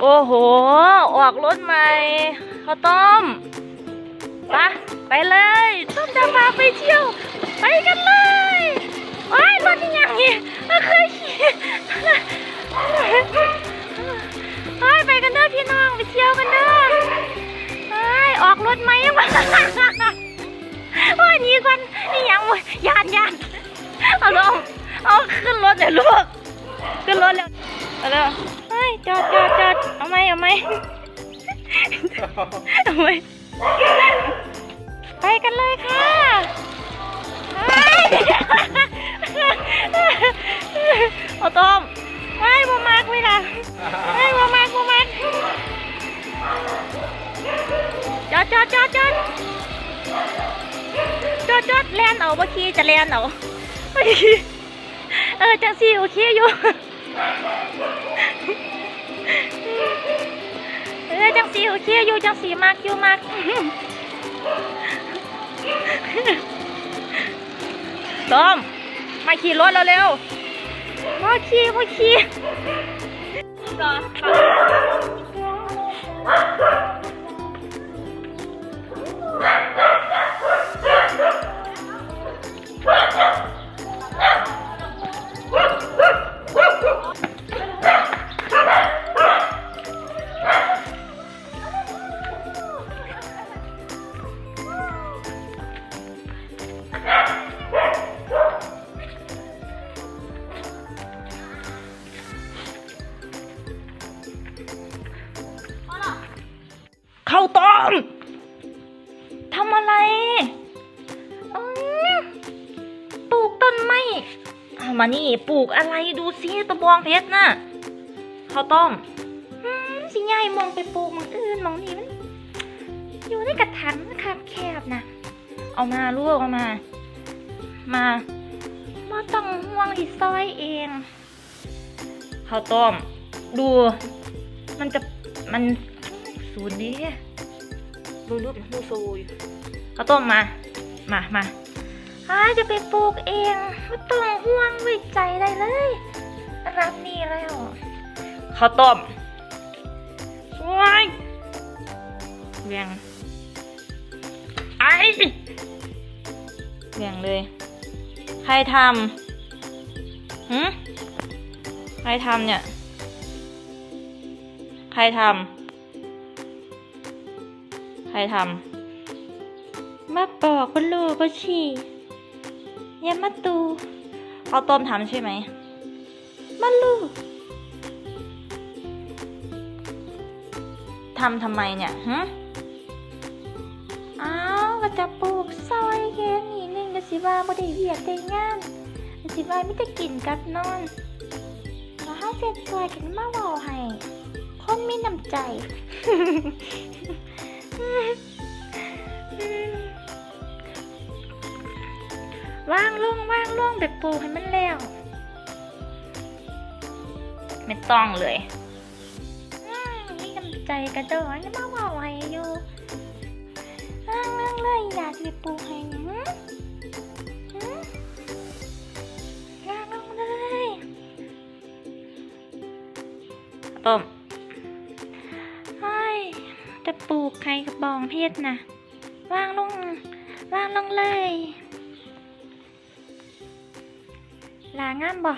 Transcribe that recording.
โอ้โห ออกรถใหม่ข้าวต้มปะไปเลย ต้มจะพาไปเที่ยว ไปกันเลยโอ้ยรถนี่ยังนี่ไม่เคยขี่เฮ้ยไปกันเด้อพี่น้องไปเที่ยวกันเด้อเฮ้ยออกรถไหมวะโอ้ยนี่ก่อนนี่ยังวะยานยานเอาลงเอาขึ้นรถเดี๋ยวลูกขึ้นรถแล้วเอาเร็ว ยจอดจอดจอดเอาไหมเอาไหมเอาไหมไปกันเลยค่ะไปเอาต้มไปบ่มากเลยล่ะไปบ่มากบ่มากจอดจอดจอดจอดจอดจอดแลนเอาบ่ขี่จะแลนเอาบ่ขี่เออจังสี่โอเคอยู่ อจังสีโอเคอยู่จังสีมากคิวมากต้มมาขี่รถเราเร็วๆมาขี่มาขี่เข้าต้มทำอะไรปลูกต้นไม้ามานี่ปลูกอะไรดูสิตะบองเพชรน่ะข้าวต้มอืมสิยายมองไปปลูกมองอื่นมองนี้มันอยู่ในกระถางคับแคบนะเอามาลูกเอามา มามาต้องห่วงที่ซอยเองข้าวต้มดู มันจะมัน ศูนย์นี้ดูรูปเป็นผู้ซูอยู่ข้าวต้มมา มามาอ้ายจะไปปลูกเองไม่ต้องห่วงไว้ใจได้เลย รับนี่แล้วข้าวต้มว้ายเวียงไอ้เวียงเลย ใครทำหืมใครทำเนี่ย ใครทำ ใครทำมาปอกก็ลูกก็ฉี่อย่ามาตูเอาต้มทำใช่ไหมมาลูกทำทำไมเนี่ยฮะอ้าวก็จะปลูกซอยแค่นี้นึงก็สิว่าบ่ได้เวียดได้งานก็สิว่าไม่ได้กินกับนอนแล้วเฮาเจ็ดซอยกันมาเว้าให้คนมีน้ำใจ ว่างลงว่างลงแบบปูให้มันแล้ว ไม่ต้องเลยอืมมีน้ำใจกระโดดมาว่าไว้อยู่ว่างลงเลยอยากจะปูให้หืมหืมว่างลงเลยต้ม จะปลูกใครกับบองเพชรนะวางลงวางลงเลยลางามบ่